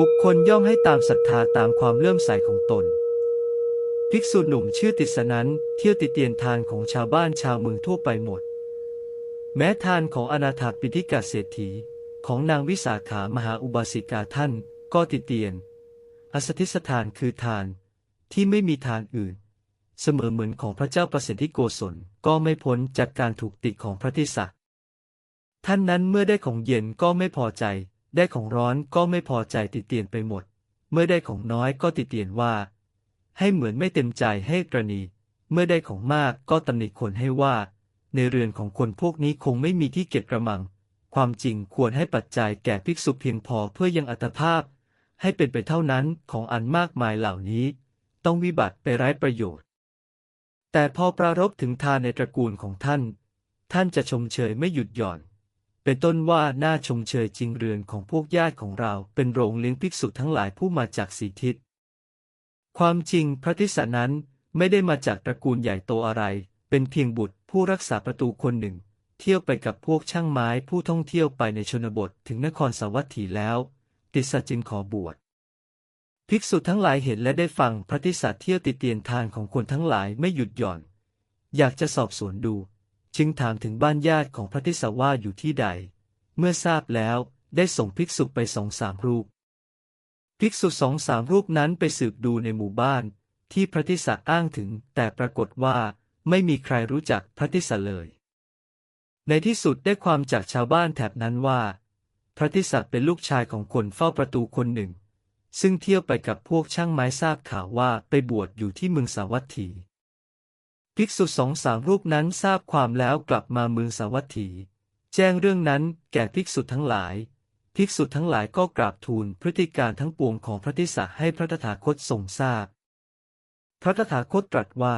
บุคคลย่อมให้ตามศรัทธาตามความเลื่อมใสของตน ภิกษุหนุ่มชื่อติสนั้น เที่ยวติเตียนทานของชาวบ้านชาวเมืองทั่วไปหมด แม้ทานของอนาถาปิธิกาเศรษฐี ของนางวิสาขามหาอุบาสิกาท่าน ก็ติเตียน อสทิสทานคือทานที่ไม่มีทานอื่น เสมอเหมือนของพระเจ้าประสิทธิโกศลก็ไม่พ้นจากการถูกติของพระทิสะท่านนั้นเมื่อได้ของเย็นก็ไม่พอใจ ได้ของร้อนก็ไม่พอใจติดเตียนไปหมด เมื่อได้ของน้อยก็ติดเตียนว่า ให้เหมือนไม่เต็มใจให้กรณี เมื่อได้ของมากก็ตำหนิคนให้ว่า ในเรือนของคนพวกนี้คงไม่มีที่เก็บกระมัง ความจริงควรให้ปัจจัยแก่ภิกษุเพียงพอเพื่อยังอัตภาพ ให้เป็นไปเท่านั้นของอันมากมายเหล่านี้ ต้องวิบัติไปไร้ประโยชน์ แต่พอปรารภถึงทานในตระกูลของท่าน ท่านจะชมเชยไม่หยุดหย่อน เป็นต้นว่าน่าชมเชยจริงเรือนของพวกญาติของเราเป็นโรงเลี้ยงภิกษุทั้งหลายผู้มาจากสีทิศ ความจริงพระทิสานั้นไม่ได้มาจากตระกูลใหญ่โตอะไร เป็นเพียงบุตรผู้รักษาประตูคนหนึ่ง เที่ยวไปกับพวกช่างไม้ผู้ท่องเที่ยวไปในชนบทถึงนครสวัตถีแล้ว ติสจึงขอบวชภิกษุทั้งหลายเห็นและได้ฟังพระทิสาเที่ยวติเตียนทานของคนทั้งหลายไม่หยุดหย่อน อยากจะสอบสวนดู จึงถามถึงบ้านญาติของพระทิสว่าอยู่ที่ใด เมื่อทราบแล้วได้ส่งภิกษุไปสองสามรูป ภิกษุสองสามรูปนั้นไปสืบดูในหมู่บ้าน ที่พระทิสอ้างถึง แต่ปรากฏว่าไม่มีใครรู้จักพระทิสเลย ในที่สุดได้ความจากชาวบ้านแถบนั้นว่า พระทิสเป็นลูกชายของคนเฝ้าประตูคนหนึ่ง ซึ่งเที่ยวไปกับพวกช่างไม้ทราบข่าวว่าไปบวชอยู่ที่เมืองสาวัตถี ภิกษุสองสามรูปนั้นทราบความแล้วกลับมาเมืองสาวัตถี แจ้งเรื่องนั้นแก่ภิกษุทั้งหลาย ภิกษุทั้งหลายก็กราบทูลพฤติการทั้งปวงของพระทิสาให้พระตถาคตทรงทราบพระตถาคตตรัสว่า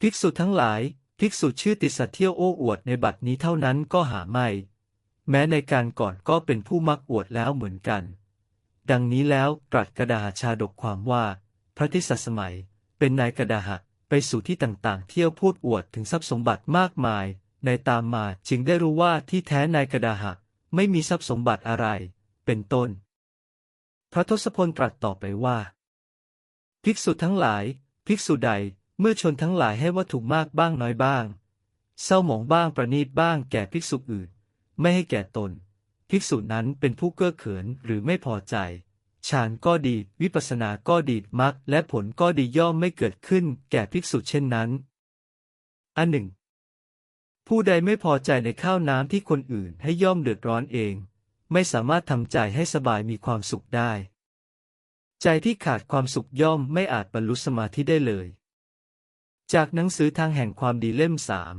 ภิกษุทั้งหลาย ภิกษุชื่อติสสะเที่ยวโอ้อวดในบัดนี้เท่านั้นก็หาไม่ แม้ในการก่อนก็เป็นผู้มักอวดแล้วเหมือนกัน ดังนี้แล้วตรัสกระดาหชาดกความว่า พระทิสสมัย เป็นนายกระดาหะ ไปสู่ที่ต่างๆ เที่ยวพูดอวดถึงทรัพย์สมบัติมากมายในตามมาจึงได้รู้ว่าที่แท้นายกระดาหะ ไม่มีทรัพย์สมบัติอะไร เป็นต้น พระทศพลตรัสต่อไปว่า ภิกษุทั้งหลาย ภิกษุใดเมื่อชนทั้งหลายให้วัตถุมากบ้างน้อยบ้าง เศร้าหมองบ้างประนีตบ้างแก่ภิกษุอื่น ไม่ให้แก่ตน ภิกษุนั้นเป็นผู้เก้อเขินหรือไม่พอใจ ฌานก็ดี วิปัสสนาก็ดีมรรคและผลก็ดีย่อมไม่เกิดขึ้น แก่ภิกษุเช่นนั้น อันหนึ่ง ผู้ใดไม่พอใจในข้าวน้ำที่คนอื่นให้ย่อมเดือดร้อนเอง ไม่สามารถทำใจให้สบายมีความสุขได้ ใจที่ขาดความสุขย่อมไม่อาจบรรลุสมาธิได้เลย จากหนังสือทางแห่งความดีเล่มสาม